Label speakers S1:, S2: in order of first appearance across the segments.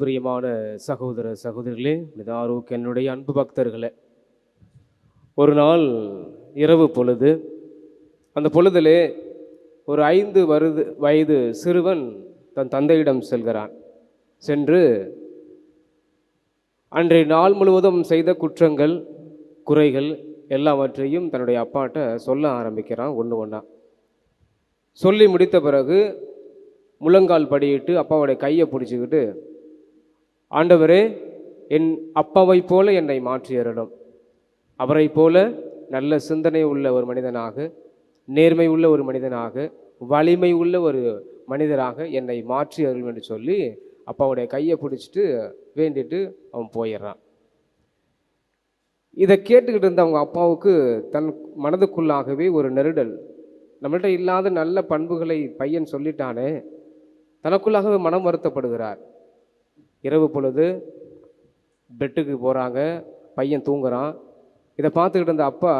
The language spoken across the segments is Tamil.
S1: பிரியமான சகோதர சகோதரிகளே நிதாரோக் என்னுடைய அன்பு பக்தர்களே ஒரு நாள் இரவு பொழுது அந்த பொழுதிலே ஒரு ஐந்து வருது வயது சிறுவன் தன் தந்தையிடம் செல்கிறான். சென்று அன்றைய நாள் முழுவதும் செய்த குற்றங்கள் குறைகள் எல்லாவற்றையும் தன்னுடைய அப்பாட்ட சொல்ல ஆரம்பிக்கிறான் ஒன்று ஒன்றா சொல்லி முடித்த பிறகு முழங்கால் படியிட்டு அப்பாவுடைய கையை பிடிச்சிக்கிட்டு ஆண்டவரே என் அப்பாவைப் போல என்னை மாற்றியறலும் அவரைப் போல நல்ல சிந்தனை உள்ள ஒரு மனிதனாக நேர்மை உள்ள ஒரு மனிதனாக வலிமை உள்ள ஒரு மனிதராக என்னை மாற்றி அருள் என்று சொல்லி அப்பாவுடைய கையை பிடிச்சிட்டு வேண்டிட்டு அவன் போயிடுறான். இதை கேட்டுக்கிட்டு இருந்த அவங்க அப்பாவுக்கு தன் மனதுக்குள்ளாகவே ஒரு நெருடல். நம்மள்ட்ட இல்லாத நல்ல பண்புகளை பையன் சொல்லிட்டானே தனக்குள்ளாகவே மனம் வருத்தப்படுகிறார். இரவு பொழுது பெட்டுக்கு போகிறாங்க பையன் தூங்குறான். இதை பார்த்துக்கிட்டு இருந்த அப்பா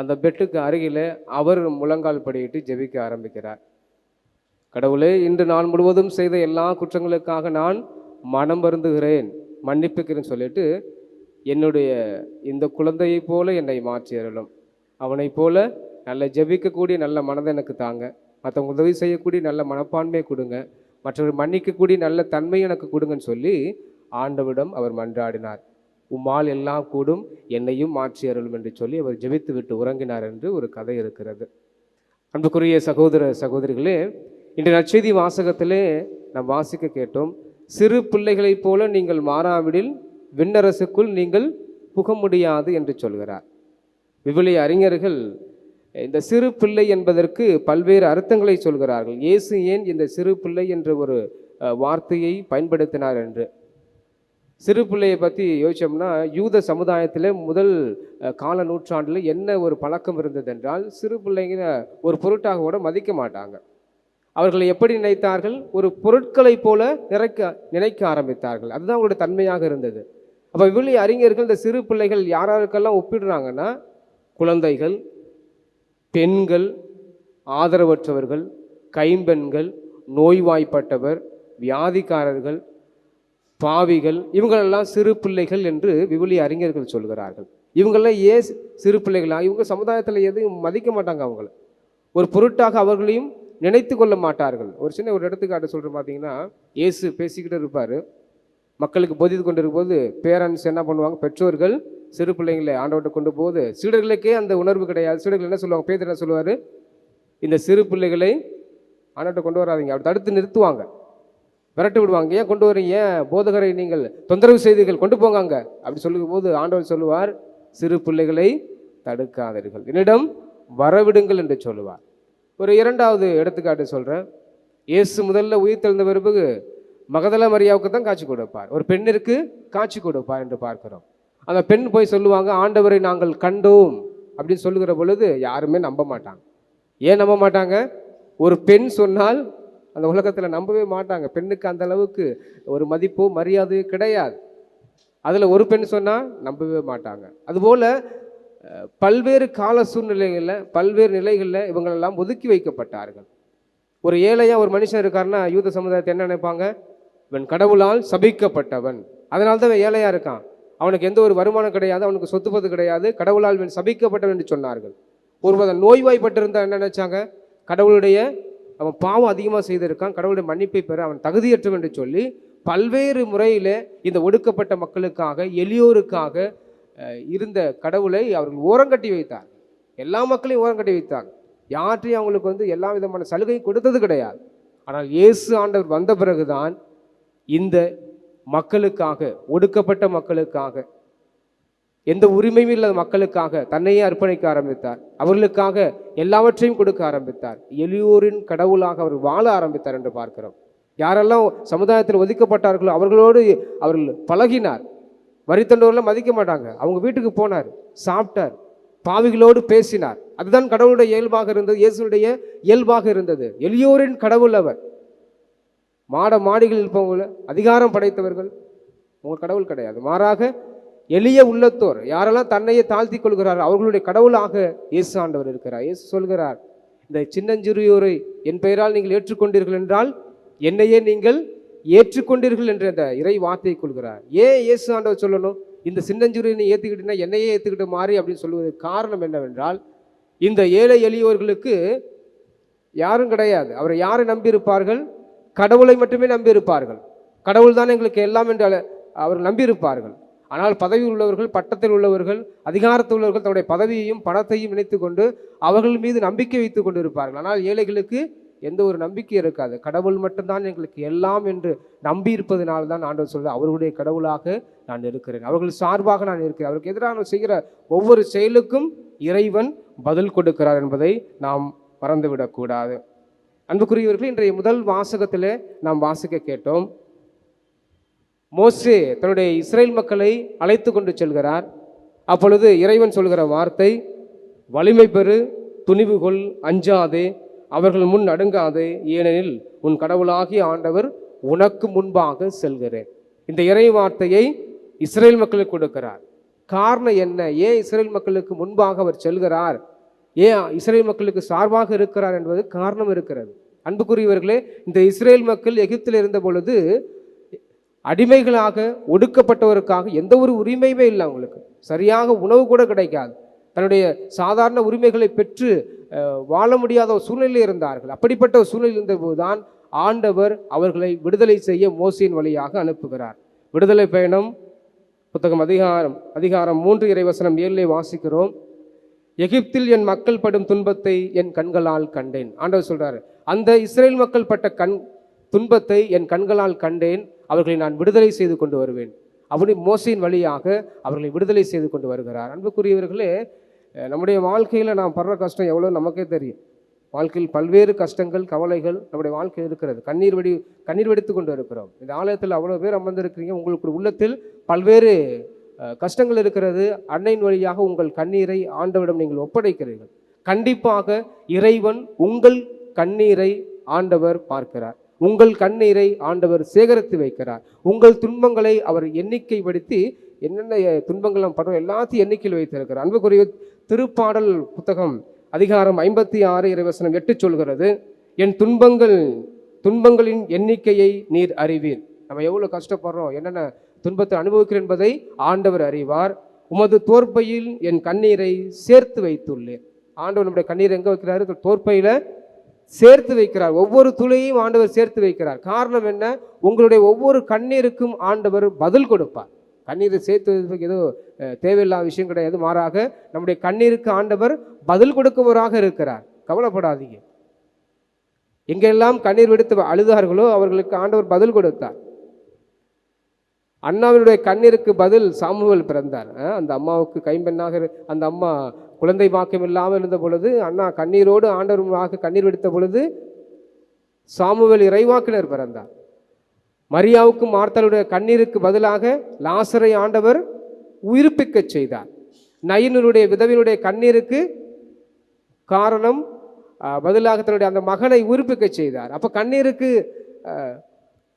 S1: அந்த பெட்டுக்கு அருகில் அவர் முழங்கால் படியிட்டு ஜெபிக்க ஆரம்பிக்கிறார். கடவுளே இன்று நான் முழுவதும் செய்த எல்லா குற்றங்களுக்காக நான் மனம் வருந்துகிறேன் மன்னிப்புக்கிறேன்னு சொல்லிட்டு என்னுடைய இந்த குழந்தையைப் போல என்னை மாற்றி அருளும். அவனைப் போல நல்ல ஜெபிக்கக்கூடிய நல்ல மனதை எனக்கு தாங்க. மற்றவங்க உதவி செய்யக்கூடிய நல்ல மனப்பான்மையை கொடுங்க. மற்றவர் மன்னிக்கக்கூடிய நல்ல தன்மை எனக்கு கொடுங்கன்னு சொல்லி ஆண்டவிடம் அவர் மன்றாடினார். உம்மால் எல்லாம் கூடும் என்னையும் மாற்றி அருளும் என்று சொல்லி அவர் ஜெபித்து விட்டு உறங்கினார் என்று ஒரு கதை இருக்கிறது. அன்புக்குரிய சகோதர சகோதரிகளே இன்று நற்செய்தி வாசகத்திலே நாம் வாசிக்க கேட்டோம் சிறு பிள்ளைகளைப் போல நீங்கள் மாறாவிடில் விண்ணரசுக்குள் நீங்கள் புக முடியாது என்று சொல்கிறார். விவிலிய அறிஞர்கள் இந்த சிறு பிள்ளை என்பதற்கு பல்வேறு அர்த்தங்களை சொல்கிறார்கள். இயேசு ஏன் இந்த சிறு பிள்ளை என்ற ஒரு வார்த்தையை பயன்படுத்தினார் என்று? சிறு பிள்ளையை பற்றி யோசிச்சோம்னா யூத சமுதாயத்தில் முதல் கால நூற்றாண்டில் என்ன ஒரு பழக்கம் இருந்தது என்றால் சிறு பிள்ளைங்க ஒரு பொருட்டாக கூட மதிக்க மாட்டாங்க. அவர்களை எப்படி நினைத்தார்கள்? ஒரு பொருட்களைப் போல நிறைக்க நினைக்க ஆரம்பித்தார்கள். அதுதான் அவங்களுடைய தன்மையாக இருந்தது. அப்போ விவிலி அறிஞர்கள் இந்த சிறு பிள்ளைகள் யாராருக்கெல்லாம் ஒப்பிடுறாங்கன்னா குழந்தைகள் பெண்கள் ஆதரவற்றவர்கள் கைம்பெண்கள் நோய்வாய்ப்பட்டவர் வியாதிக்காரர்கள் பாவிகள் இவங்களெல்லாம் சிறு பிள்ளைகள் என்று விவிலிய அறிஞர்கள் சொல்கிறார்கள். இவங்கெல்லாம் ஏன் சிறு பிள்ளைகளாக இவங்க சமுதாயத்தில் எதையும் மதிக்க மாட்டாங்க அவங்கள. ஒரு பொருட்டாக அவர்களையும் நினைத்து கொள்ள மாட்டார்கள். ஒரு சின்ன ஒரு எடுத்துக்காட்டு சொல்கிறேன் பார்த்தீங்கன்னா இயேசு பேசிக்கிட்டு இருப்பார். மக்களுக்கு போதித்து கொண்டு இருக்கும்போது பேரண்ட்ஸ் என்ன பண்ணுவாங்க? பெற்றோர்கள் சிறு பிள்ளைங்களை ஆண்டவர்கிட்ட கொண்டு போகுது. சீடர்களுக்கே அந்த உணர்வு கிடையாது. சீடர்கள் என்ன சொல்லுவாங்க? பேதர் என்ன சொல்லுவார்? இந்த சிறு பிள்ளைகளை ஆண்டவர்கிட்ட கொண்டு வராதீங்க. அப்படி தடுத்து நிறுத்துவாங்க. விரட்டி விடுவாங்க. ஏன் கொண்டு வரீங்க? ஏன் போதகரை நீங்கள் தொந்தரவு செய்தீர்கள். கொண்டு போங்க அங்கே. அப்படி சொல்லும் போது ஆண்டவர் சொல்லுவார் சிறு பிள்ளைகளை தடுக்காதீர்கள். என்னிடம் வரவிடுங்கள் என்று சொல்லுவார். ஒரு இரண்டாவது எடுத்துக்காட்டு சொல்கிறேன் இயேசு முதல்ல உயிர் தெழுந்த பிறகு மகதல மரியாவுக்கு தான் காட்சி கொடுப்பார். ஒரு பெண்ணிற்கு காட்சி கொடுப்பார் என்று பார்க்கிறோம். அந்த பெண் போய் சொல்லுவாங்க ஆண்டவரை நாங்கள் கண்டோம். அப்படின்னு சொல்லுகிற பொழுது யாருமே நம்ப மாட்டாங்க. ஏன் நம்ப மாட்டாங்க? ஒரு பெண் சொன்னால் அந்த உலகத்தில் நம்பவே மாட்டாங்க. பெண்ணுக்கு அந்த அளவுக்கு ஒரு மதிப்போ மரியாதையோ கிடையாது. அதில் ஒரு பெண் சொன்னால் நம்பவே மாட்டாங்க. அதுபோல் பல்வேறு கால சூழ்நிலைகளில் பல்வேறு நிலைகளில் இவங்களெல்லாம் ஒதுக்கி வைக்கப்பட்டார்கள். ஒரு ஏழையாக ஒரு மனுஷன் இருக்காருன்னா யூத சமுதாயத்தை என்ன நினைப்பாங்க? இவன் கடவுளால் சபிக்கப்பட்டவன். அதனால தான் இவன் ஏழையாக இருக்கான். அவனுக்கு எந்த ஒரு வருமானம் கிடையாது அவனுக்கு சொத்து பத்து கிடையாது. கடவுளால் சபிக்கப்பட்டவன் என்று சொன்னார்கள். ஒருவன் நோய்வாய்ப்பட்டிருந்தா என்ன நினைச்சாங்க? கடவுளுடைய அவன் பாவம் அதிகமாக செய்திருக்கான் கடவுளுடைய மன்னிப்பை பெற அவன் தகுதியற்றவன் என்று சொல்லி பல்வேறு முறையில் இந்த ஒடுக்கப்பட்ட மக்களுக்காக எளியோருக்காக இருந்த கடவுளை அவர்கள் ஓரங்கட்டி வைத்தார் எல்லா மக்களையும் ஓரங்கட்டி வைத்தாங்க யார்ட்டையும் அவங்களுக்கு வந்து எல்லா விதமான சலுகையும் கொடுத்தது கிடையாது. ஆனால் இயேசு ஆண்டவர் வந்த பிறகுதான் இந்த மக்களுக்காக ஒடுக்கப்பட்ட மக்களுக்காக எந்த உரிமையும் இல்லாத மக்களுக்காக தன்னையே அர்ப்பணிக்க ஆரம்பித்தார். அவர்களுக்காக எல்லாவற்றையும் கொடுக்க ஆரம்பித்தார். எளியோரின் கடவுளாக அவர் வாழ ஆரம்பித்தார் என்று பார்க்கிறோம். யாரெல்லாம் சமுதாயத்தில் ஒதுக்கப்பட்டார்களோ அவர்களோடு அவர்கள் பழகினார். வரித்தண்டவர்லாம் மதிக்க மாட்டாங்க. அவங்க வீட்டுக்கு போனார் சாப்பிட்டார் பாவிகளோடு பேசினார். அதுதான் கடவுளுடைய இயல்பாக இருந்தது இயேசுடைய இயல்பாக இருந்தது. எளியோரின் கடவுள் அவர். மாட மாடிகளில் இருப்பவங்கள அதிகாரம் படைத்தவர்கள். உங்கள் கடவுள் கிடையாது. மாறாக எளிய உள்ளத்தோர் யாரெல்லாம் தன்னையே தாழ்த்தி கொள்கிறார் அவர்களுடைய கடவுளாக இயேசு ஆண்டவர் இருக்கிறார். இயேசு சொல்கிறார் இந்த சின்னஞ்சிறியோரை என் பெயரால் நீங்கள் ஏற்றுக்கொண்டீர்கள் என்றால் என்னையே நீங்கள் ஏற்றுக்கொண்டீர்கள் என்ற அந்த இறை வார்த்தையை கொள்கிறார். ஏன் இயேசு ஆண்டவர் சொல்லணும்? இந்த சின்னஞ்சிறு நீ ஏற்றுக்கிட்டீங்கன்னா என்னையே ஏற்றுக்கிட்ட மாறி அப்படின்னு சொல்லுவதற்கு காரணம் என்னவென்றால் இந்த ஏழை எளியோர்களுக்கு யாரும் கிடையாது. அவரை யாரை நம்பியிருப்பார்கள்? கடவுளை மட்டுமே நம்பியிருப்பார்கள். கடவுள் தான் எங்களுக்கு எல்லாம் என்று அவர்கள் அவர் நம்பியிருப்பார்கள். ஆனால் பதவி உள்ளவர்கள் பட்டத்தில் உள்ளவர்கள் அதிகாரத்தில் உள்ளவர்கள் தன்னுடைய பதவியையும் பணத்தையும் நினைத்து கொண்டு அவர்கள் மீது நம்பிக்கை வைத்து கொண்டு இருப்பார்கள் ஆனால் ஏழைகளுக்கு எந்த ஒரு நம்பிக்கை இருக்காது. கடவுள் மட்டும்தான் எங்களுக்கு எல்லாம் என்று நம்பி இருப்பதனால தான் ஆண்டவர் சொல்ல அவர்களுடைய கடவுளாக நான் இருக்கிறேன். அவர்கள் சார்பாக நான் இருக்கிறேன். அவருக்கு எதிராக செய்கிற ஒவ்வொரு செயலுக்கும் இறைவன் பதில் கொடுக்கிறார் என்பதை நாம் மறந்துவிடக்கூடாது. அன்புக்குரியவர்கள் இன்றைய முதல் வாசகத்திலே நாம் வாசிக்க கேட்டோம். மோசே தன்னுடைய இஸ்ரேல் மக்களை அழைத்து கொண்டு செல்கிறார். அப்பொழுது இறைவன் சொல்கிற வார்த்தை வலிமை பெறு துணிவு கொள் அஞ்சாதே அவர்கள் முன் நடுங்காதே ஏனெனில் உன் கடவுளாகிய ஆண்டவர் உனக்கு முன்பாக செல்கிறேன். இந்த இறை வார்த்தையை இஸ்ரேல் மக்களுக்கு கொடுக்கிறார். காரணம் என்ன? ஏன் இஸ்ரேல் மக்களுக்கு முன்பாக அவர் செல்கிறார்? ஏன் இஸ்ரேல் மக்களுக்கு சார்பாக இருக்கிறார் என்பது காரணம் இருக்கிறது. அன்புக்குரியவர்களே இந்த இஸ்ரேல் மக்கள் எகிப்தில் இருந்த பொழுது அடிமைகளாக ஒடுக்கப்பட்டவருக்காக எந்த ஒரு உரிமையுமே இல்லை அவங்களுக்கு. சரியாக உணவு கூட கிடைக்காது. தன்னுடைய சாதாரண உரிமைகளை பெற்று வாழ முடியாத ஒரு சூழ்நிலையில் இருந்தார்கள். அப்படிப்பட்ட ஒரு சூழ்நிலை இருந்தபோதுதான் ஆண்டவர் அவர்களை விடுதலை செய்ய மோசியின் வழியாக அனுப்புகிறார். விடுதலை பயணம் புத்தகம் அதிகாரம் அதிகாரம் மூன்று இறைவசனம் ஏழிலே வாசிக்கிறோம். எகிப்தில் என் மக்கள் படும் துன்பத்தை என் கண்களால் கண்டேன். ஆண்டவர் சொல்கிறாரு அந்த இஸ்ரேல் மக்கள் பட்ட கண் துன்பத்தை என் கண்களால் கண்டேன். அவர்களை நான் விடுதலை செய்து கொண்டு வருவேன். அப்படி மோசையின் வழியாக அவர்களை விடுதலை செய்து கொண்டு வருகிறார். அன்புக்குரியவர்களே நம்முடைய வாழ்க்கையில் நாம் படுற கஷ்டம் எவ்வளோ நமக்கே தெரியும். வாழ்க்கையில் பல்வேறு கஷ்டங்கள் கவலைகள் நம்முடைய வாழ்க்கையில் இருக்கிறது. கண்ணீர் வெடி கண்ணீர் வெடித்து கொண்டு இருக்கிறோம். இந்த ஆலயத்தில் அவ்வளோ பேர் அமர்ந்திருக்கிறீங்க. உங்களுக்கு உள்ளத்தில் பல்வேறு கஷ்டங்கள் இருக்கிறது அன்னையின் வழியாக உங்கள் கண்ணீரை ஆண்டவரிடம் நீங்கள் ஒப்படைக்கிறீர்கள். கண்டிப்பாக இறைவன் உங்கள் கண்ணீரை ஆண்டவர் பார்க்கிறார். உங்கள் கண்ணீரை ஆண்டவர் சேகரித்து வைக்கிறார். உங்கள் துன்பங்களை அவர் எண்ணிக்கைப்படுத்தி என்னென்ன துன்பங்கள் நாம் படுறோம் எல்லாத்தையும் எண்ணிக்கையில் வைத்திருக்கிறார். அன்புக்குரிய திருப்பாடல் புத்தகம் அதிகாரம் ஐம்பத்தி ஆறு இறைவசனம் எட்டு சொல்கிறது என் துன்பங்கள் துன்பங்களின் எண்ணிக்கையை நீர் அறிவீர். நம்ம எவ்வளோ கஷ்டப்படுறோம் என்னென்ன துன்பத்தை அனுபவிக்கிறோம் என்பதை ஆண்டவர் அறிவார். உமது தோற்பையில் என் கண்ணீரை சேர்த்து வைத்துள்ளேன். ஆண்டவர் நம்முடைய கண்ணீர் எங்கே வைக்கிறாரு? தோற்பையில் சேர்த்து வைக்கிறார். ஒவ்வொரு துளையும் ஆண்டவர் சேர்த்து வைக்கிறார். காரணம் என்ன? உங்களுடைய ஒவ்வொரு கண்ணீருக்கும் ஆண்டவர் பதில் கொடுப்பார். கண்ணீரை சேர்த்து வைப்பதற்கு ஏதோ தேவையில்லாத விஷயம் கிடையாது. மாறாக நம்முடைய கண்ணீருக்கு ஆண்டவர் பதில் கொடுக்குவராக இருக்கிறார். கவலைப்படாதீங்க. எங்கெல்லாம் கண்ணீர் விடுத்து அழுதார்களோ அவர்களுக்கு ஆண்டவர் பதில் கொடுத்தார். அண்ணாவினுடைய கண்ணீருக்கு பதில் சாமுவல் பிறந்தார். அந்த அம்மாவுக்கு கைம்பெண்ணாக இரு- அந்த அம்மா குழந்தை பாக்கியம் இல்லாமல் இருந்த பொழுது அண்ணா கண்ணீரோடு ஆண்டவருமாக கண்ணீர் வெடித்த பொழுது சாமுவல் இறைவாக்கினர் பிறந்தார். மரியாவுக்கும் மார்த்தாளுடைய கண்ணீருக்கு பதிலாக லாசரை ஆண்டவர் உயிர்ப்பிக்கச் செய்தார். நயினருடைய விதவினுடைய கண்ணீருக்கு காரணம் பதிலாக தன்னுடைய அந்த மகனை உயிர்ப்பிக்கச் செய்தார். அப்போ கண்ணீருக்கு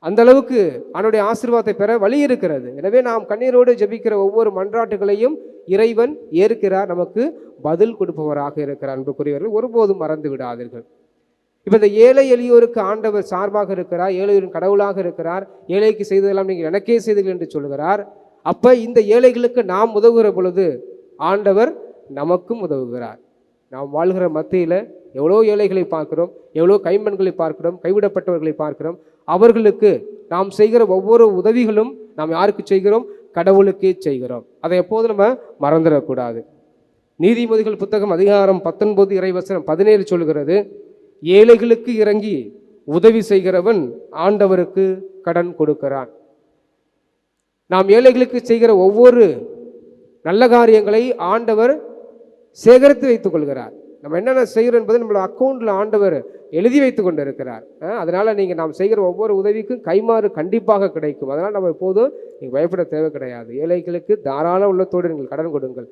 S1: அந்த அளவுக்கு அவனுடைய ஆசிர்வாதத்தை பெற வழி இருக்கிறது. எனவே நாம் கண்ணீரோடு ஜெபிக்கிற ஒவ்வொரு மன்றாட்டுகளையும் இறைவன் ஏற்கிறார். நமக்கு பதில் கொடுப்பவராக இருக்கிறார். அன்புக்குரியவர்கள் ஒருபோதும் மறந்து விடாதீர்கள். இப்போ இந்த ஏழை எளியோருக்கு ஆண்டவர் சார்பாக இருக்கிறார் ஏழையின் கடவுளாக இருக்கிறார் ஏழைக்கு செய்ததெல்லாம் நீங்கள் எனக்கே செய்தீர்கள் என்று சொல்கிறார் அப்போ இந்த ஏழைகளுக்கு நாம் உதவுகிற பொழுது ஆண்டவர் நமக்கும் உதவுகிறார். நாம் வாழ்கிற மத்தியில் எவ்வளோ ஏழைகளை பார்க்கிறோம் எவ்வளோ கைம்பெண்களை பார்க்கிறோம் கைவிடப்பட்டவர்களை பார்க்கிறோம் அவர்களுக்கு நாம் செய்கிற ஒவ்வொரு உதவிகளும் நாம் யாருக்கு செய்கிறோம்? கடவுளுக்கே செய்கிறோம். அதை எப்போதும் நம்ம மறந்துடக்கூடாது. நீதிமதிகள் புத்தகம் அதிகாரம் பத்தொன்பது இறைவசனம் பதினேழு சொல்கிறது ஏழைகளுக்கு இறங்கி உதவி செய்கிறவன் ஆண்டவருக்கு கடன் கொடுக்கிறான். நாம் ஏழைகளுக்கு செய்கிற ஒவ்வொரு நல்ல காரியங்களை ஆண்டவர் சேகரித்து வைத்துக் கொள்கிறார். நம்ம என்னென்ன செய்கிறோம் என்பது நம்மளோட அக்கௌண்ட்டில் ஆண்டவர் எழுதி வைத்து கொண்டு இருக்கிறார் அதனால் நீங்கள் நாம் செய்கிற ஒவ்வொரு உதவிக்கும் கைமாறு கண்டிப்பாக கிடைக்கும். அதனால் நம்ம எப்போதும் நீங்கள் பயப்பட தேவை கிடையாது. ஏழைகளுக்கு தாராள உள்ளத்தோடு நீங்கள் கடன் கொடுங்கள்.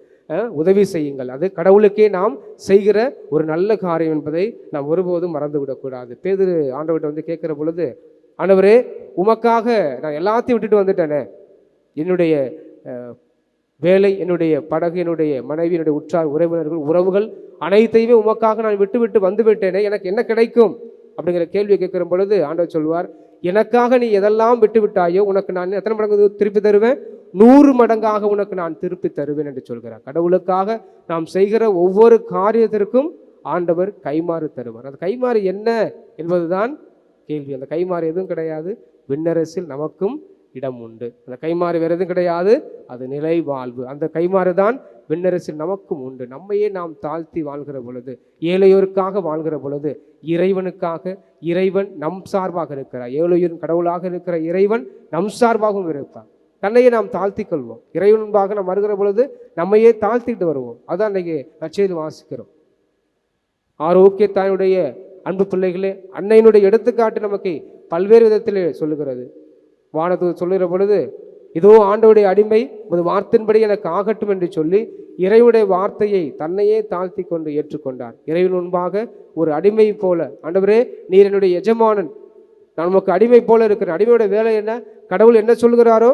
S1: உதவி செய்யுங்கள். அது கடவுளுக்கே நாம் செய்கிற ஒரு நல்ல காரியம் என்பதை நாம் ஒருபோதும் மறந்து விடக்கூடாது ஆண்டவர்கிட்ட வந்து கேட்குற பொழுது ஆண்டவரே உமக்காக நான் எல்லாத்தையும் விட்டுட்டு வந்துட்டேனே. என்னுடைய வேலை என்னுடைய படகு என்னுடைய மனைவி என்னுடைய உற்றார் உறவினர்கள் உறவுகள் அனைத்தையுமே உமக்காக நான் விட்டுவிட்டு வந்துவிட்டேனே எனக்கு என்ன கிடைக்கும்? அப்படிங்கிற கேள்வியை கேட்கிற பொழுது ஆண்டவர் சொல்வார் எனக்காக நீ எதெல்லாம் விட்டுவிட்டாயோ உனக்கு நான் எத்தனை மடங்கு திருப்பி தருவேன்? நூறு மடங்காக உனக்கு நான் திருப்பி தருவேன் என்று சொல்கிறார். கடவுளுக்காக நாம் செய்கிற ஒவ்வொரு காரியத்திற்கும் ஆண்டவர் கைமாறு தருவார். அந்த கைமாறு என்ன என்பதுதான் கேள்வி. அந்த கைமாறு எதுவும் கிடையாது. விண்ணரசில் நமக்கும் இடம் உண்டு. அந்த கைமாறு வேறு எதுவும் கிடையாது. அது நிலை வாழ்வு. அந்த கைமாறு தான் விண்ணரசில் நமக்கும் உண்டு. நம்மையே நாம் தாழ்த்தி வாழ்கிற பொழுது ஏழையோருக்காக வாழ்கிற பொழுது இறைவனுக்காக இறைவன் நம் சார்பாக இருக்கிறார். ஏழையோரின் கடவுளாக இருக்கிற இறைவன் நம் சார்பாகவும் இருப்பார். தன்னையே நாம் தாழ்த்தி கொள்வோம். இறைவன்பாக நாம் வருகிற பொழுது நம்மையே தாழ்த்திட்டு வருவோம். அதான் இன்னைக்கு நச்செய்தி வாசிக்கிறோம். ஆரோக்கிய தாயினுடைய அன்பு பிள்ளைகளே அன்னையினுடைய எடுத்துக்காட்டு நமக்கு பல்வேறு விதத்தில் சொல்லுகிறது. வானது சொல்லுகிற பொழுது இதோ ஆண்டவுடைய அடிமை உமது வார்த்தையின்படி எனக்கு ஆகட்டும் என்று சொல்லி இறைவுடைய வார்த்தையை தன்னையே தாழ்த்தி கொண்டு ஏற்றுக்கொண்டார். இறைவன் முன்பாக ஒரு அடிமை போல. ஆண்டவரே நீர் என்னுடைய எஜமானன். நான் உமக்கு அடிமை போல இருக்கிற அடிமையோட வேலை என்ன? கடவுள் என்ன சொல்கிறாரோ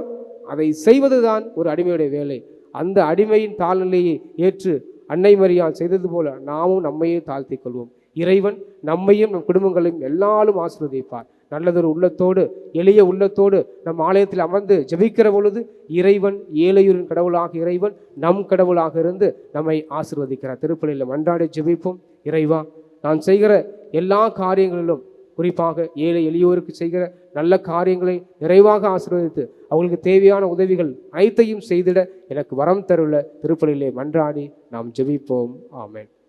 S1: அதை செய்வதுதான் ஒரு அடிமையுடைய வேலை. அந்த அடிமையின் தாழ்நிலையை ஏற்று அன்னை மரியால் செய்தது போல நாமும் நம்மையே தாழ்த்திக் கொள்வோம். இறைவன் நம்மையும் நம் குடும்பங்களையும் எல்லாரும் ஆசிர்வதிப்பார். நல்லதொரு உள்ளத்தோடு எளிய உள்ளத்தோடு நம் ஆலயத்தில் அமர்ந்து ஜெபிக்கிற பொழுது இறைவன் ஏழையூரின் கடவுளாக இறைவன் நம் கடவுளாக இருந்து நம்மை ஆசிர்வதிக்கிறார். திருப்பலியில் மன்றாடி ஜெபிப்போம். இறைவா நான் செய்கிற எல்லா காரியங்களிலும் குறிப்பாக ஏழை எளியோருக்கு செய்கிற நல்ல காரியங்களை நிறைவாக ஆசீர்வதித்து அவங்களுக்கு தேவையான உதவிகள் அனைத்தையும் செய்திட எனக்கு வரம் தருள்ள திருப்பலியிலே மன்றாடி நாம் ஜெபிப்போம். ஆமேன்.